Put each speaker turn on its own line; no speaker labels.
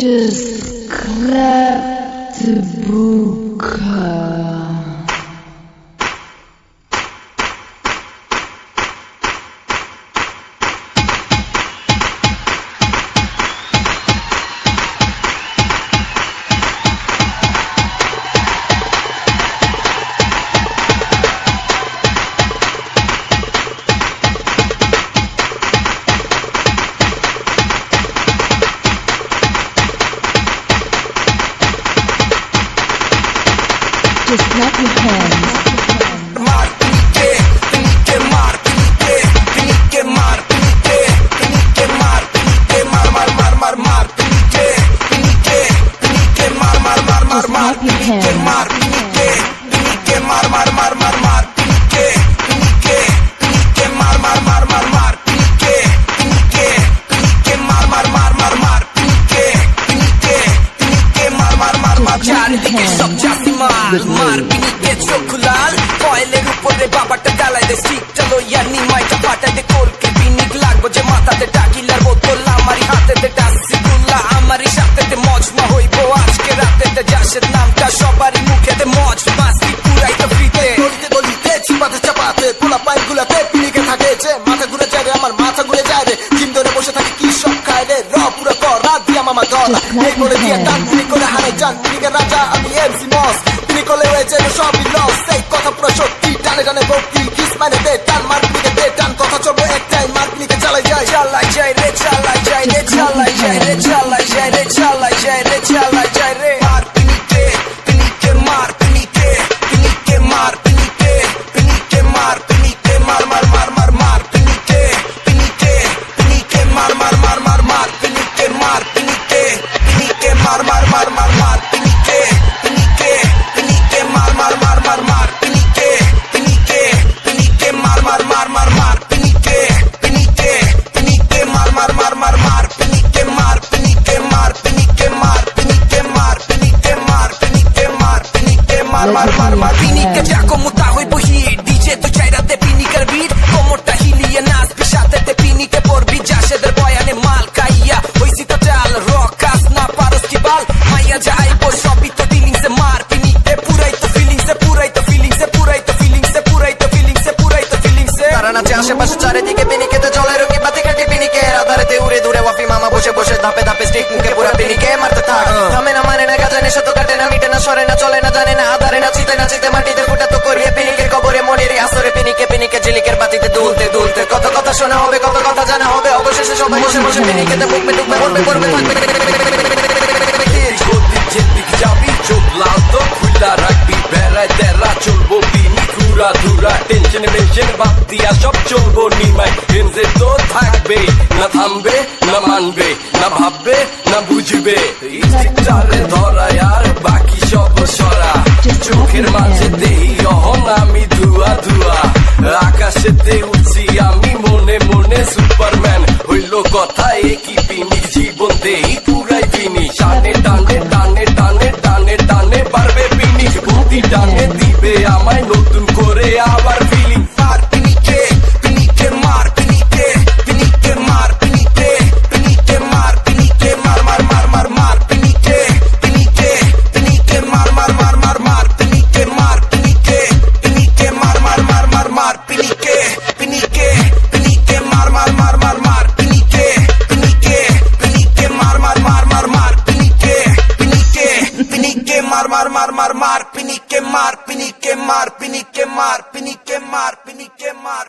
Just grab the book. just clap your hands.
Mar, mar, mar মা চারিদিকে হ্যাঁ। সব চাষিমাল মার বিনিতে চোখ লাল। কয়েলের উপরে বাবাটা ডালাই দে সিটটা লইয়া নিমাইটা ফাটাই দে করকে। বিনিক লাগবো যে মাথাতে টাকিলার বোতল। আমারই হাতেতে ডাসি গুল্লা আমারই সাথেতে মজমা হইবো। আজকে রাতেতে জাসের নামটা সবারই মুখেতে
মজমা। দল এই করে দিয়ে টান তিনি করে হারে যান। পিনিকে রাজা, আমি এমসি মস তিনি কলে হয়েছে সবই লস সেই কথা পুরো সত্যি, টানে টানে ভক্তি কিস মানে দে টান মার পিনিকে দে টান কথা চলবো একটাই মার পিনিকে চালাই যায়।
চালাই যায় রে চালাই মার মার মার মার পিনিকে যাকো মুতা হইব হিট ডিজে তো চাইরাতে পিনিকের বিট কোমরটা হিলিয়ে নাচবি সাথেতে পিনিকে পড়বি যাসেদের বয়ানে মাল খাইয়া হইছি তো চাল। রকাস না পারস কি বাল। মাইয়া যাইবো সবই তো ফিলিংসে মার পিনিকে পুরাই তো ফিলিংসে পুরাই তো ফিলিংসে পুরাই তো ফিলিংসে পুরাই তো ফিলিংসে পুরাই তো ফিলিংসে
তারা নাচে আশেপাশে চারিদিকে পিনিকেতে চলে রুকি বাতি কাটি পিনিকে আধারেতে উড়ে দূরে ওয়াফি মামা বসে বসে ধাপে ধাপে স্টিক মুখে পুরা পিনিকে মারতে থাক থামে না মানে না তো কাটে না, মিটে না, সরে না, চলে না, জানে না, আধারে না চিতে মাটিতে ফুটা তো করিয়ে পিনিকের কবরে, মনের আসরে পিনিকে পিনিকে ঝিলিকের বাতিতে দুলতে দুলতে। কত কথা শোনা হবে, কত কথা জানা হবে, অবশেষে সবাই বসে বসে পিনিকেতে মুখ ডুববে পড়বে পড়বে থাকবে
ঘুরা ধুরা, টেনশন মেনশন বাদ দিয়া সব চলবো নিমাই এনজে তো থাকবে, না থামবে, না মানবে, না ভাববে, না বুঝবে। চালে ধরা আর বাকি সব সরা। চোখের মাঝে দেই অহন আমি ধুয়া ধুয়া। আকাশেতে উঠছি আমি মনে মনে সুপারম্যান হইল কথা একই পিনিকে মার মার মার মার মার পিনিকে মার পিনিকে মার পিনিকে মার পিনিকে মার পিনিকে মার